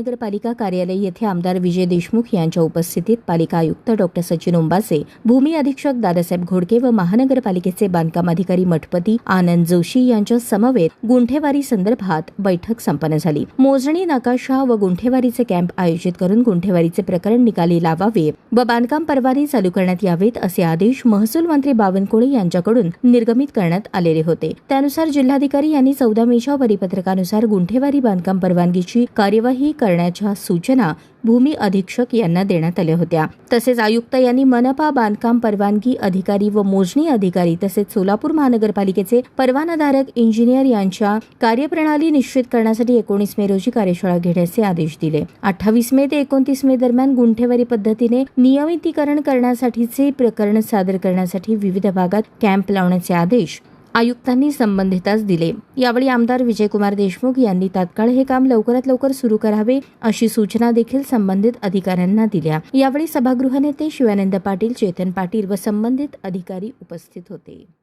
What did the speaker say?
नगरपालिका कार्यालय येथे आमदार विजय देशमुख यांच्या उपस्थितीत पालिका आयुक्त डॉक्टर सचिन ओंबासे भूमी अधीक्षक दादासाहेब घोडके व महानगरपालिकेचे बांधकाम अधिकारी मठपती आनंद जोशी यांच्या समवेत गुंठेवारी संदर्भात बैठक संपन्न झाली. मोजणी नकाशा व गुंठेवारीचे कॅम्प आयोजित करून गुंठेवारीचे प्रकरण निकाली लावावे व बांधकाम परवाने चालू करण्यात यावेत असे आदेश महसूल मंत्री बावनकुळे यांच्याकडून निर्गमित करण्यात आलेले होते. त्यानुसार जिल्हाधिकारी यांनी चौदा मेच्या परिपत्रकानुसार गुंठेवारी बांधकाम परवानगीची कार्यवाही करण्याच्या सूचना भूमी अधीक्षक यांना देण्यात आल्या होत्या. तसेच आयुक्त यांनी मनपा बांधकाम परवानगी अधिकारी व मोजणी अधिकारी तसेच सोलापूर महानगरपालिकेचे परवानाधारक इंजिनियर यांच्या कार्यप्रणाली निश्चित करण्यासाठी एकोणीस मे रोजी कार्यशाळा घेण्याचे आदेश दिले. अठ्ठावीस मे ते एकोणतीस मे दरम्यान गुंठेवारी पद्धतीने नियमितीकरण करण्यासाठीचे प्रकरण सादर करण्यासाठी विविध भागात कॅम्प लावण्याचे आदेश आयुक्तांनी संबंधितास दिले. यावेळी आमदार विजयकुमार देशमुख यांनी तात्काळ हे काम लवकरात लवकर सुरू करावे अशी सूचना देखील संबंधित अधिकाऱ्यांना दिल्या. यावेळी सभागृह नेते शिवानंद पाटील चेतन पाटील व संबंधित अधिकारी उपस्थित होते.